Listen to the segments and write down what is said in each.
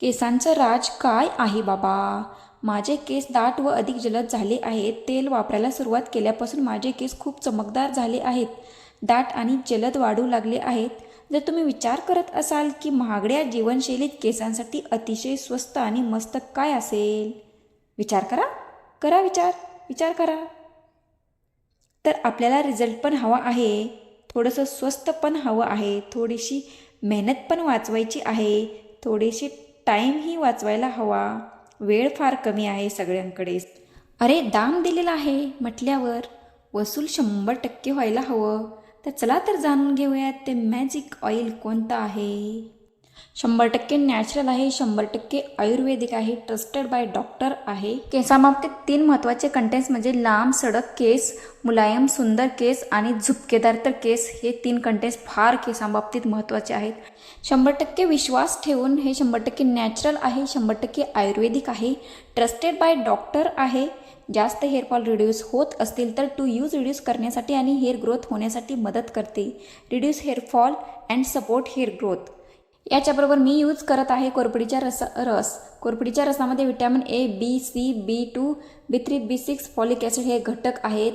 केसांचं राज काय आहे बाबा? माझे केस दाट व अधिक जलद झाले आहेत. तेल वापरायला सुरुवात केल्यापासून माझे केस खूप चमकदार झाले आहेत. दाट आणि जलद वाढू लागले आहेत. जर तुम्ही विचार करत असाल की महागड्या जीवनशैलीत केसांसाठी अतिशय स्वस्त आणि मस्त काय असेल? विचार करा. करा विचार. विचार करा. तर आपल्याला रिझल्ट पण हवा आहे. थोडंसं स्वस्त पण हवं आहे. थोडीशी मेहनत पण वाचवायची आहे. थोडीशी टाईमही वाचवायला हवा. वेळ फार कमी आहे सगळ्यांकडेच अरे दाम दिलेला आहे म्हटल्यावर वसूल शंभर टक्के व्हायला हवं. तर चला तर जाणून घेऊयात ते मॅजिक ऑइल कोणतं आहे? शंभर टक्के नॅचरल आहे शंभर टक्के आयुर्वेदिक आहे ट्रस्टेड बाय डॉक्टर आहे. केसाबाबतीत तीन महत्त्वाचे कंटेंट्स म्हणजे लांब सडक केस मुलायम सुंदर केस आणि झुपकेदार तर केस हे तीन कंटेंट्स फार केसांबाबतीत महत्त्वाचे आहेत. शंभर टक्के विश्वास ठेवून हे शंभर टक्के नॅचरल आहे शंभर टक्के आयुर्वेदिक आहे. ट्रस्टेड बाय डॉक्टर आहे. जास्त हेअरफॉल रिड्यूस होत असतील तर टू यूज रिड्यूस करण्यासाठी आणि हेअर ग्रोथ होण्यासाठी मदत करते. Reduce hair fall and support hair growth याच्याबरोबर मी यूज करत आहे कोरपडीच्या रस रस. कोरपडीच्या रसामध्ये vitamin A B C B two B three B six folic acid हे घटक आहेत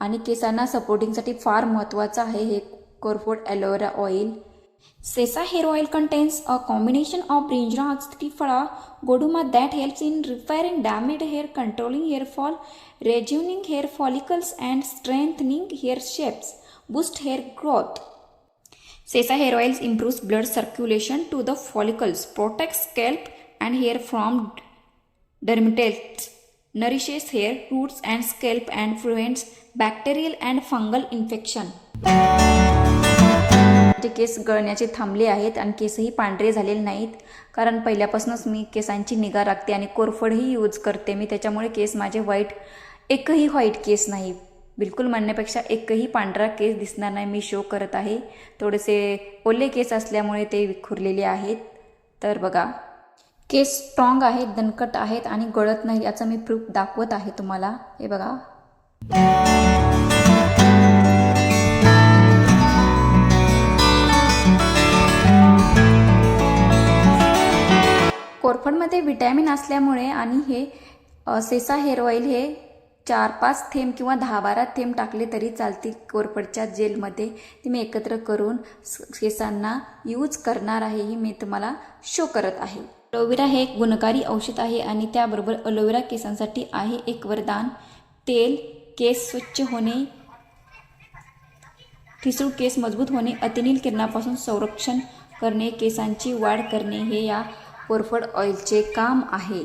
आणि केसांना सपोर्टिंगसाठी फार महत्त्वाचं आहे हे कोरफोड aloe vera oil Sesa hair oil contains a combination of ब्रिंजरा triphala गोडुमा that helps in repairing damage hair controlling hair fall rejuvenating hair follicles and strengthening hair shafts boost hair growth Sesa hair oils improves blood circulation to the follicles protect scalp and hair from डर्मिटेल्स nourishes hair roots and scalp and फ्लुएंट्स bacterial and fungal infection केस गळण्याचे थांबले आहेत आणि केसही पांढरे झालेले नाहीत कारण पहिल्यापासूनच मी केसांची निगा राखते आणि कोरफडही यूज करते मी त्याच्यामुळे केस माझे व्हाईट एकही व्हाईट केस नाही बिलकुल म्हणण्यापेक्षा एकही पांढरा केस दिसणार नाही मी शो करत आहे. थोडेसे ओले केस असल्यामुळे ते विखुरलेले आहेत. तर बघा. केस स्ट्रॉंग आहेत दणकट आहेत आणि गळत नाही याचा मी प्रूफ दाखवत आहे तुम्हाला. हे बघा. कोरफडमध्ये व्हिटॅमिन असल्यामुळे आणि हे सेसा हेअर ऑइल हे चार पाच थेंब किंवा दहा बारा थेंब टाकले तरी चालतील. कोरफडच्या जेलमध्ये ते मी एकत्र करून केसांना यूज करणार आहे ही मी तुम्हाला शो करत आहे. अलोवेरा हे एक गुणकारी औषध आहे आणि त्याबरोबर अलोवेरा केसांसाठी आहे एक वरदान. तेल केस स्वच्छ होणे ठिसूळ केस मजबूत होणे अतिनील किरणापासून संरक्षण करणे केसांची वाढ करणे हे या कोरफड ऑइलचे काम आहे.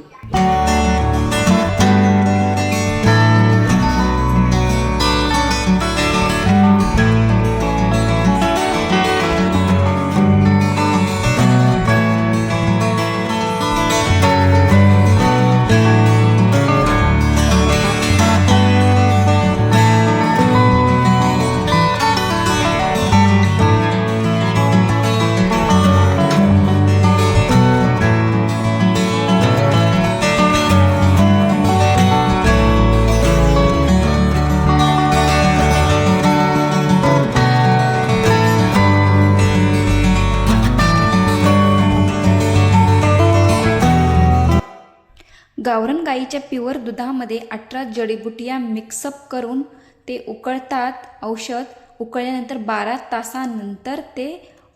गाईच्या प्युअर दुधामध्ये अठरा जडीबुटिया मिक्सअप करून ते उकळतात. औषध उकळल्यानंतर बारा तासानंतर ते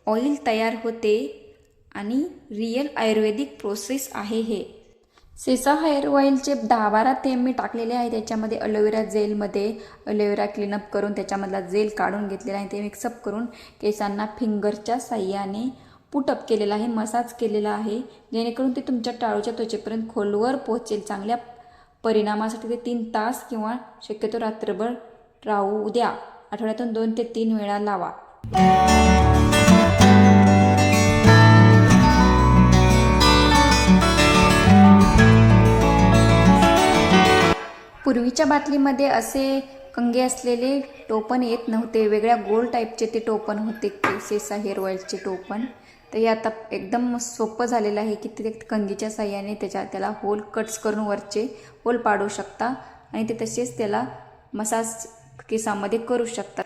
ऑइल तयार होते आणि रिअल आयुर्वेदिक प्रोसेस आहे हे. सेसा हेअर ऑइलचे दहा बारा थेंब मी टाकलेले आहे. त्याच्यामध्ये अलोवेरा जेलमध्ये अलोवेरा क्लीनअप करून त्याच्यामधला जेल काढून घेतलेला आहे. ते मिक्सअप करून केसांना फिंगरच्या साह्याने पुटअप केलेला आहे मसाज केलेला आहे. जेणेकरून ते तुमच्या टाळूच्या त्वचेपर्यंत खोलवर पोहोचेल. चांगल्या परिणामासाठी ते तीन तास किंवा शक्यतो रात्रभर राहू द्या. आठवड्यातून दोन ते तीन वेळा लावा. पूर्वीच्या बाटलीमध्ये असे कंगे असलेले टोपण येत नव्हते. वेगळ्या गोल टाईपचे ते टोपण होते. सेसा हेअर ऑइलचे टोपण. तर हे आता एकदम सोपं झालेलं आहे की ते कंगीच्या साह्याने त्याच्या त्याला होल कट्स करून वरचे होल पाडू शकता आणि ते तसेच त्याला मसाज केसामध्ये करू शकतात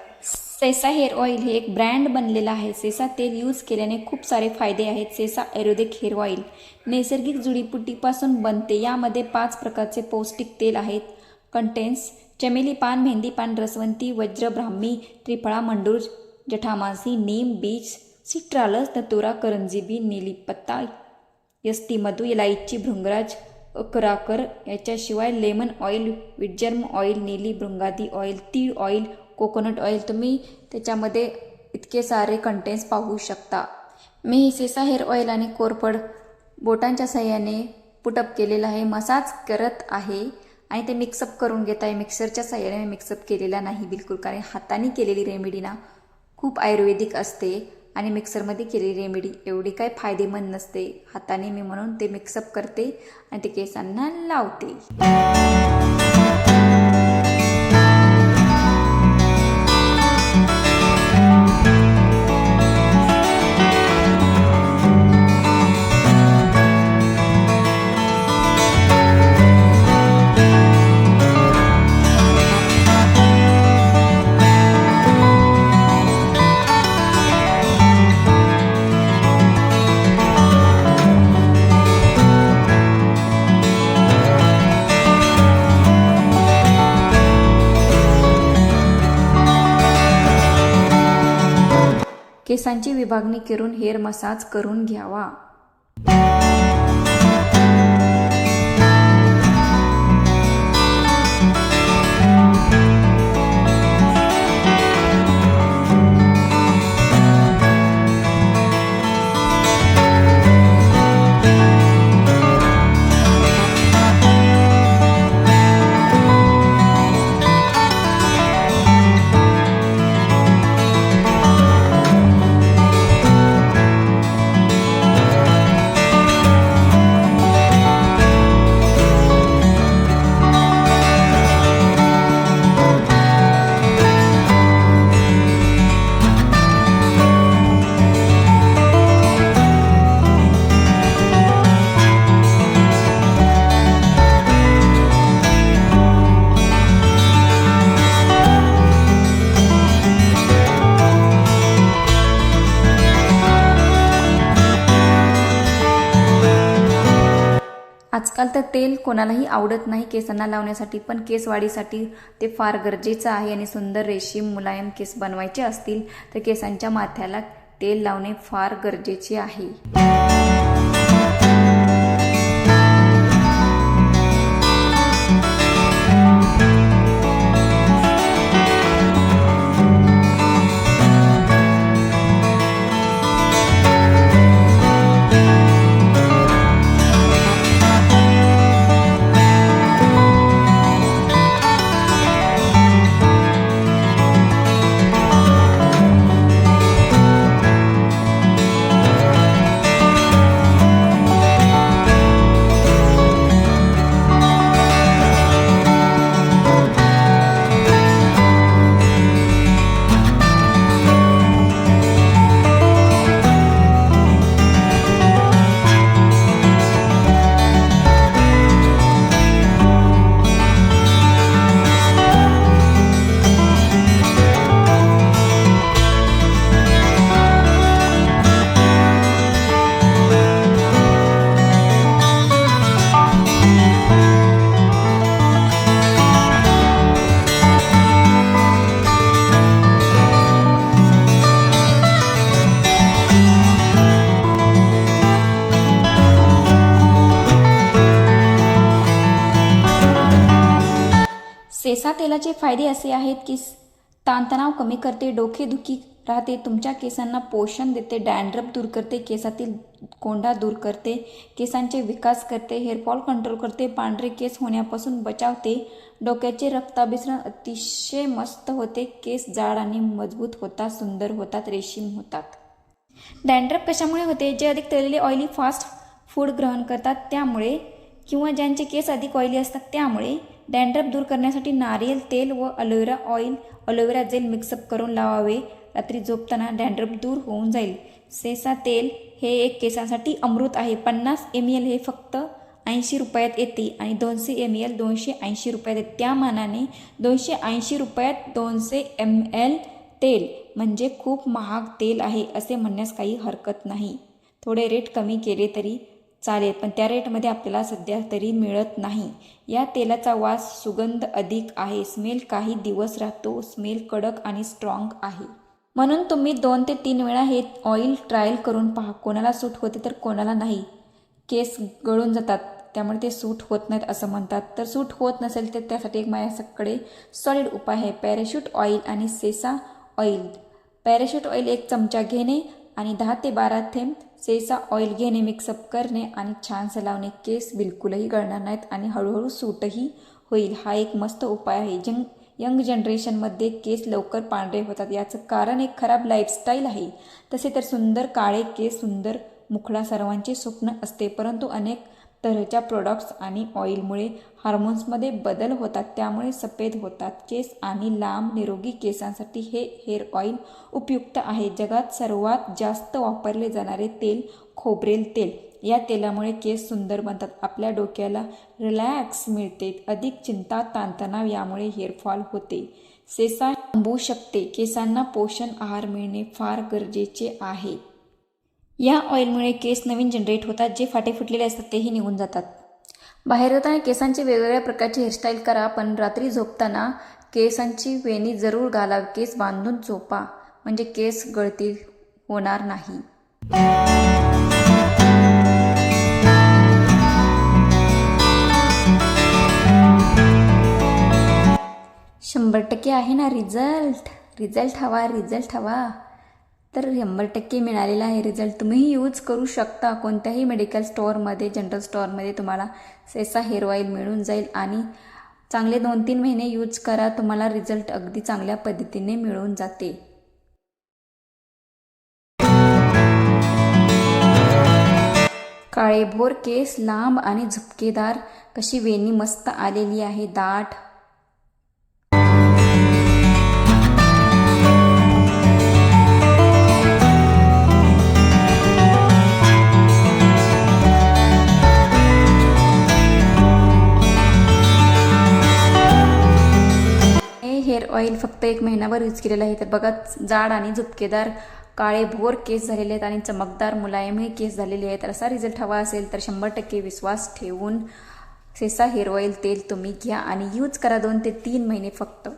सेसा हेअर ऑइल हे एक ब्रँड बनलेलं आहे. सेसा तेल यूज केल्याने खूप सारे फायदे आहेत. सेसा आयुर्वेदिक हेअर ऑइल नैसर्गिक जुडीपुटीपासून बनते. यामध्ये पाच प्रकारचे पौष्टिक तेल आहेत. कंटेन्स चमेली पान मेहंदी पान रसवंती वज्र ब्राह्मी त्रिफळा मंडूर जठामासी नीम बीज सिट्रालस दतुरा करंजीबी नीलीपत्ता यस्ती मधु इलायची भृंगराज अकराकर याच्याशिवाय lemon oil wheat germ oil Neeli Bhringadi oil तीळ ऑइल कोकोनट ऑइल तुम्ही त्याच्यामध्ये इतके सारे कंटेन्ट्स पाहू शकता मी ही सेसा हेअर ऑइल आणि कोरपड बोटांच्या सहाय्याने पुटअप केलेलं आहे मसाज करत आहे आणि ते मिक्सअप करून घेत आहे मिक्सरच्या सहाय्याने मी मिक्सअप केलेला नाही बिलकुल कारण हाताने केलेली रेमेडी ना खूप आयुर्वेदिक असते आणि मिक्सरमध्ये केलेली रेमेडी. एवढी काय फायदेमंद नसते. हाताने मी म्हणून ते मिक्सअप करते आणि ते केसांना लावते. केसांची विभागणी करून हेअर मसाज करून घ्यावा. आजकाल तर तेल कोणालाही आवडत नाही केसांना लावण्यासाठी पण केस वाढीसाठी ते फार गरजेचं आहे आणि सुंदर रेशीम मुलायम केस बनवायचे असतील तर केसांच्या माथ्याला तेल लावणे फार गरजेचे आहे. सेसा तेलाचे फायदे असे आहेत की ताणतणाव कमी करते डोकेदुखी राहते तुमच्या केसांना पोषण देते डॅन्ड्रप दूर करते केसातील कोंडा दूर करते केसांचे विकास करते हेअरफॉल कंट्रोल करते पांढरे केस होण्यापासून बचावते डोक्याचे रक्ताभिसरण अतिशय मस्त होते केस जाड आणि मजबूत होतात सुंदर होतात रेशीम होतात. डॅन्ड्रप कशामुळे होते? जे अधिक तळलेले ऑइली फास्ट फूड ग्रहण करतात त्यामुळे किंवा ज्यांचे केस अधिक ऑइली असतात त्यामुळे डॅन्ड्रफ दूर करण्यासाठी नारियल तेल व aloe vera oil aloe vera gel mix up करून लावावे. रात्री झोपताना डॅन्ड्रफ दूर होऊन जाईल. सेसा तेल हे एक केसांसाठी अमृत आहे. पन्नास एम एल हे फक्त ऐंशी रुपयात येते आणि दोनशे एम एल दोनशे ऐंशी रुपयात येते. त्या मानाने दोनशे ऐंशी रुपयात दोनशे एम एल तेल म्हणजे खूप महाग तेल आहे असे म्हणण्यास काही हरकत नाही. थोडे रेट कमी केले तरी चालेल पण त्या रेटमध्ये आपल्याला सध्या तरी मिळत नाही. या तेलाचा वास सुगंध अधिक आहे स्मेल काही दिवस राहतो स्मेल कडक आणि स्ट्रॉंग आहे. म्हणून तुम्ही दोन ते तीन वेळा हे ऑइल ट्रायल करून पहा कोणाला सूट होते तर कोणाला नाही. केस गळून जातात त्यामुळे ते सूट होत नाहीत असं म्हणतात. तर सूट होत नसेल तर त्यासाठी एक माझ्याकडे सॉलिड उपाय आहे पॅराशूट ऑइल आणि सेसा ऑइल पॅराशूट ऑइल एक चमचा घेणे आणि दहा ते बारा थेंब सेसा ऑइल घेणे मिक्सअप करणे आणि छान सलावणे केस बिलकुलही गळणार नाहीत आणि हळूहळू सूटही होईल. हा एक मस्त उपाय आहे. जंग यंग जनरेशनमध्ये केस लवकर पांढरे होतात. याचं कारण एक खराब लाईफस्टाईल आहे. तसे तर सुंदर काळे केस सुंदर मुखडा सर्वांचे स्वप्न असते. परंतु अनेक तऱ्हेच्या प्रोडक्ट्स आणि ऑइलमुळे हार्मोन्समध्ये बदल होतात. त्यामुळे सफेद होतात. केस आणि लांब निरोगी केसांसाठी हे हेअर ऑइल उपयुक्त आहे. जगात सर्वात जास्त वापरले जाणारे तेल खोबरेल तेल. या तेलामुळे केस सुंदर बनतात. आपल्या डोक्याला रिलॅक्स मिळते. अधिक चिंता ताणतणाव यामुळे हेअरफॉल होते. सेसा थांबवू शकते. केसांना पोषण आहार मिळणे फार गरजेचे आहे. या ऑइलमुळे केस नवीन जनरेट होतात जे फाटे फुटलेले असतात तेही निघून जातात. बाहेर जाताना केसांचे वेगवेगळ्या प्रकारचे हेअरस्टाईल करा पण रात्री झोपताना केसांची वेणी जरूर घाला केस बांधून झोपा म्हणजे केस गळती होणार नाही. शंभर टक्के आहे ना रिझल्ट. रिझल्ट हवा रिझल्ट हवा. तर शंभर टक्के मिळालेला आहे रिझल्ट तुम्हीही यूज करू शकता कोणत्याही मेडिकल स्टोअरमध्ये जनरल स्टोअरमध्ये तुम्हाला सेसा हेअर ऑइल मिळून जाईल आणि चांगले दोन तीन महिने यूज करा तुम्हाला रिझल्ट अगदी चांगल्या पद्धतीने मिळून जाते. काळेभोर केस लांब आणि झुपकेदार कशी वेणी मस्त आलेली आहे दाट ऑइल फक्त एक महिनाभर यूज केलेलं आहे. तर बघा जाड आणि झुपकेदार काळे भोर केस झालेले आहेत आणि चमकदार मुलायमही केस झालेले आहेत तर असा रिझल्ट हवा असेल तर शंभर टक्के विश्वास ठेवून सेसा हेअर ऑइल तेल तुम्ही घ्या आणि यूज करा दोन ते तीन महिने फक्त.